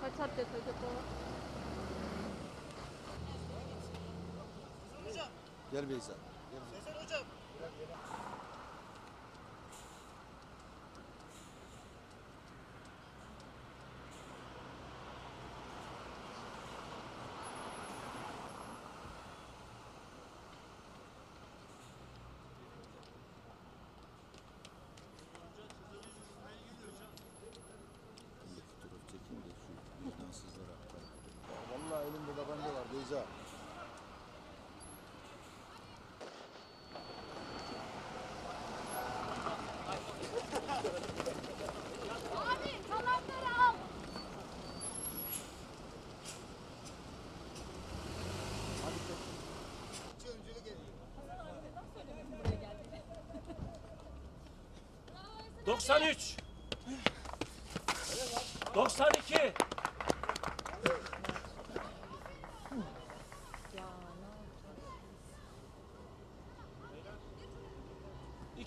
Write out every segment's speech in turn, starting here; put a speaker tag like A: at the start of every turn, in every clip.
A: Kaç atlet acaba?
B: Gel Beyza. Gel. Bir
A: kalanları al.
C: Doksan üç. Doksan iki.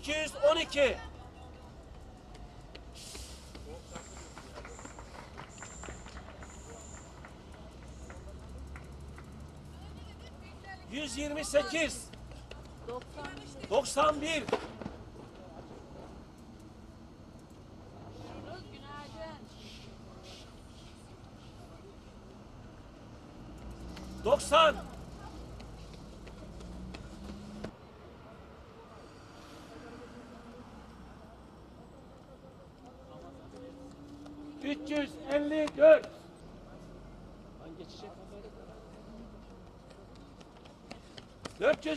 C: İki yüz on iki. Yüz yirmi sekiz.
A: 90.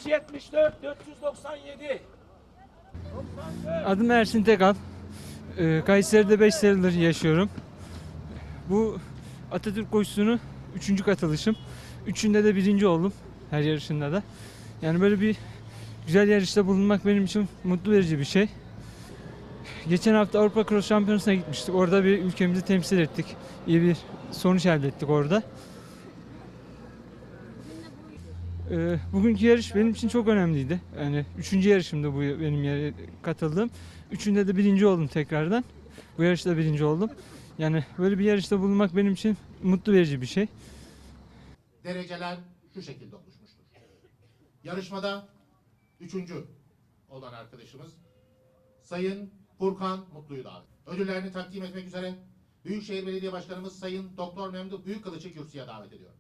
C: 474 497
D: Adım Ersin Tekal. Ee, Kayseri'de 5 senedir yaşıyorum. Bu Atatürk koşusunu 3. katılışım. Üçünde de birinci oldum. Her yarışında da. Yani böyle bir güzel yarışta bulunmak benim için mutlu verici bir şey. Geçen hafta Avrupa Cross Şampiyonası'na gitmiştik. Orada bir ülkemizi temsil ettik. İyi bir sonuç elde ettik orada. Ee, bugünkü yarış benim için çok önemliydi. Yani üçüncü yarışımda bu benim yere katıldığım. Üçünde de birinci oldum tekrardan. Bu yarışta birinci oldum. Yani böyle bir yarışta bulunmak benim için mutlu verici bir şey.
E: dereceler şu şekilde oluşmuştur. Yarışmada üçüncü olan arkadaşımız Sayın Furkan Mutlu'yu davet. Ödüllerini takdim etmek üzere Büyükşehir Belediye Başkanımız Sayın Doktor Memduh Büyükkılıç'ı kürsüye davet ediyor.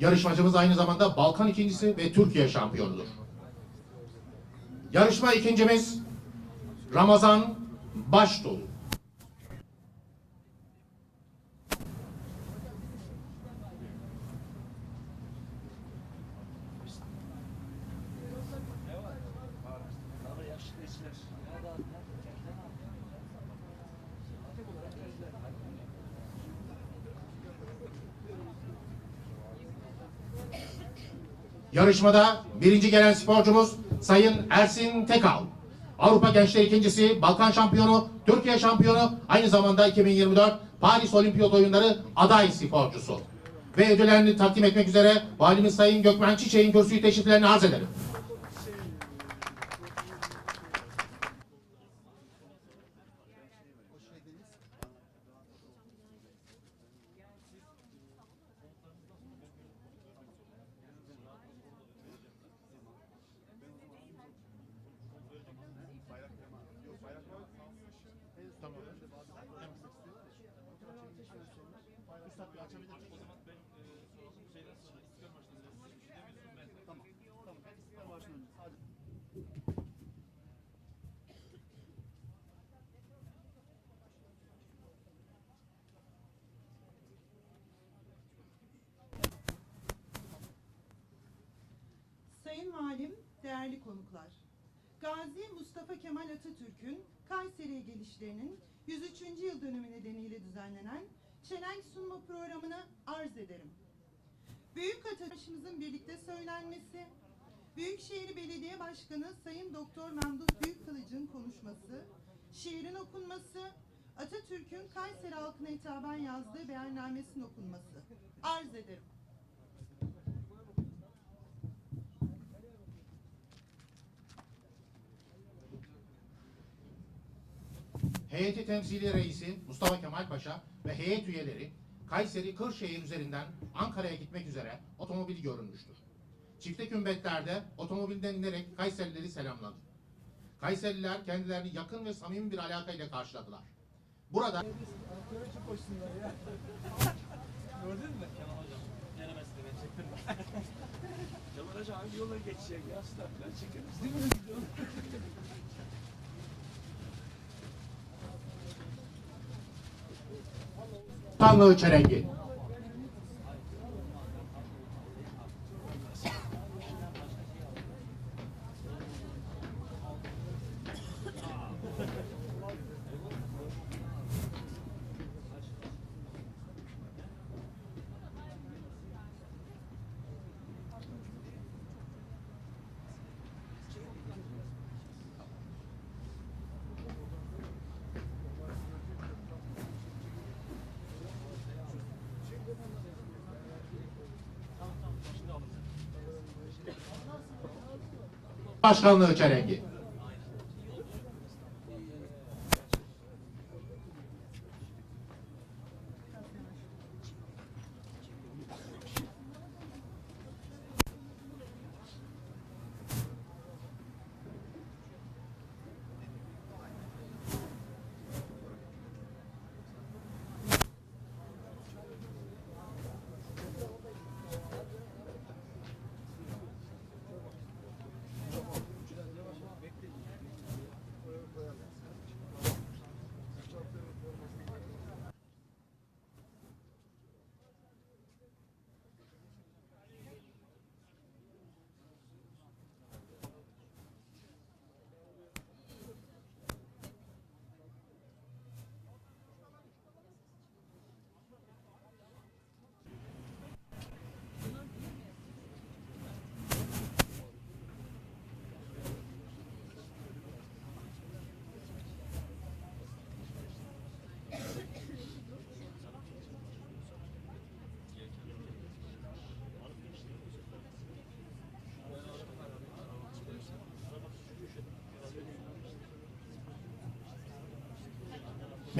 E: Yarışmacımız aynı zamanda Balkan ikincisi ve Türkiye şampiyonudur. Yarışma ikincimiz Ramazan Baştuğ. Yarışmada birinci gelen sporcumuz Sayın Ersin Tekal. Avrupa Gençler ikincisi, Balkan şampiyonu, Türkiye şampiyonu, aynı zamanda 2024 Paris Olimpiyat Oyunları aday sporcusu. Ve ödüllerini takdim etmek üzere Valimiz Sayın Gökmen Çiçek'in kürsüyü teşriflerini arz ederim.
F: Valim, değerli konuklar. Gazi Mustafa Kemal Atatürk'ün Kayseri'ye gelişlerinin 103. yıl dönümü nedeniyle düzenlenen çelenk sunma programını arz ederim. Büyük Atatürk'ümüzün birlikte söylenmesi, Büyükşehir Belediye Başkanı Sayın Doktor Memduh Büyükkılıç'ın konuşması, şiirin okunması, Atatürk'ün Kayseri halkına hitaben yazdığı beyannamesinin okunması. Arz ederim.
E: Heyeti temsili reisi Mustafa Kemal Paşa ve heyet üyeleri Kayseri Kırşehir üzerinden Ankara'ya gitmek üzere otomobil görünmüştür. Çifte kümbetlerde otomobilden inerek Kayserileri selamladı. Kayseriler kendilerini yakın ve samimi bir alakayla karşıladılar. Burada
C: Kemal Hoca hangi yola geçecek ya? Startlar çıkın. Değil mi?
E: Kanlı Çelengi. Başkanlığı Çelengi.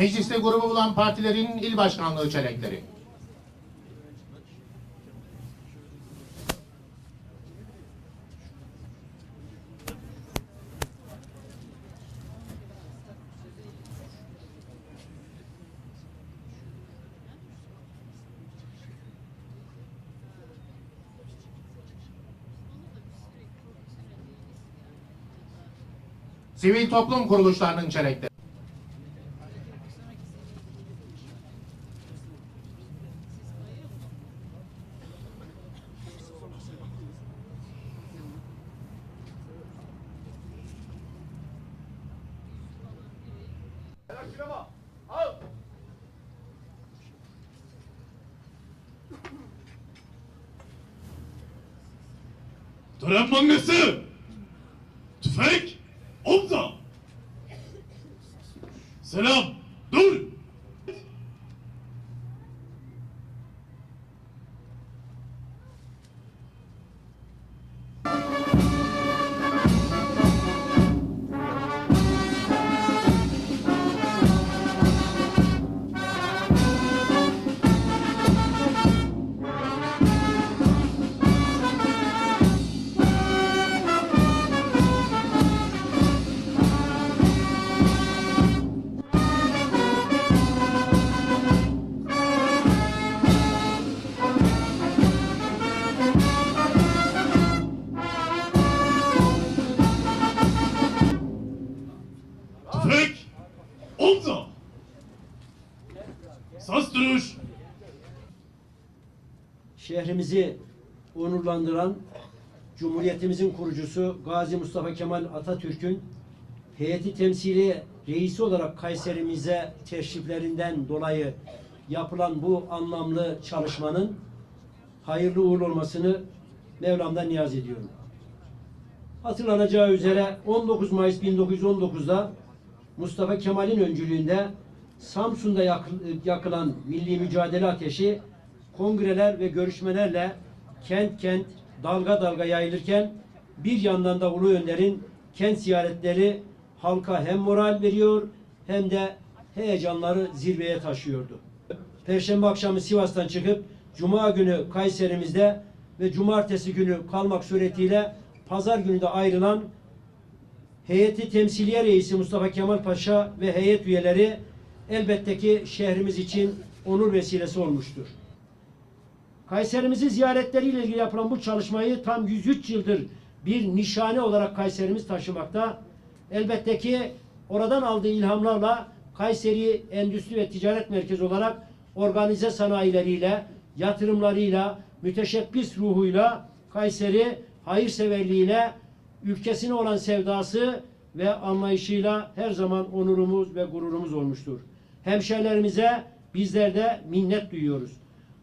E: Mecliste grubu bulan partilerin il başkanlığı çelenkleri. Sivil toplum kuruluşlarının çelenkleri.
G: Tören mangası. Sas duruş.
H: şehrimizi onurlandıran Cumhuriyetimizin kurucusu Gazi Mustafa Kemal Atatürk'ün heyeti temsili reisi olarak Kayserimize teşriflerinden dolayı yapılan bu anlamlı çalışmanın hayırlı uğurlu olmasını Mevlam'dan niyaz ediyorum. Hatırlanacağı üzere 19 Mayıs 1919'da Mustafa Kemal'in öncülüğünde Samsun'da yak- yakılan milli mücadele ateşi kongreler ve görüşmelerle kent kent dalga dalga yayılırken bir yandan da Ulu Önder'in kent ziyaretleri halka hem moral veriyor hem de heyecanları zirveye taşıyordu. Perşembe akşamı Sivas'tan çıkıp Cuma günü Kayserimizde ve Cumartesi günü kalmak suretiyle Pazar günü de ayrılan heyeti temsiliye reisi Mustafa Kemal Paşa ve heyet üyeleri elbette ki şehrimiz için onur vesilesi olmuştur. Kayserimizi ziyaretleriyle ilgili yapılan bu çalışmayı tam 103 yıldır bir nişane olarak Kayserimiz taşımakta. Elbette ki oradan aldığı ilhamlarla Kayseri Endüstri ve Ticaret Merkezi olarak organize sanayileriyle, yatırımlarıyla, müteşebbis ruhuyla Kayseri hayırseverliğiyle, ülkesine olan sevdası ve anlayışıyla her zaman onurumuz ve gururumuz olmuştur. Hemşehrilerimize bizler de minnet duyuyoruz.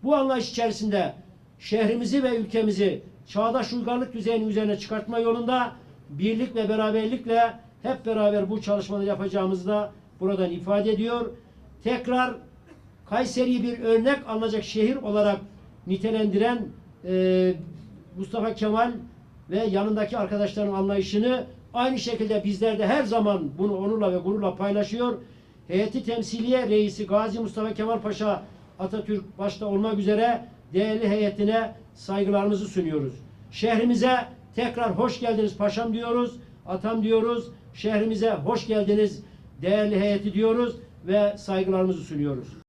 H: Bu anlayış içerisinde şehrimizi ve ülkemizi çağdaş uygarlık düzeyinin üzerine çıkartma yolunda birlik ve beraberlikle hep beraber bu çalışmaları yapacağımızı da buradan ifade ediyor. Tekrar Kayseri'yi bir örnek alınacak şehir olarak nitelendiren e, Mustafa Kemal ve yanındaki arkadaşların anlayışını aynı şekilde bizler de her zaman bunu onurla ve gururla paylaşıyor. Heyeti temsiliye reisi Gazi Mustafa Kemal Paşa Atatürk başta olmak üzere değerli heyetine saygılarımızı sunuyoruz. Şehrimize tekrar hoş geldiniz paşam diyoruz, atam diyoruz. Şehrimize hoş geldiniz değerli heyeti diyoruz ve saygılarımızı sunuyoruz.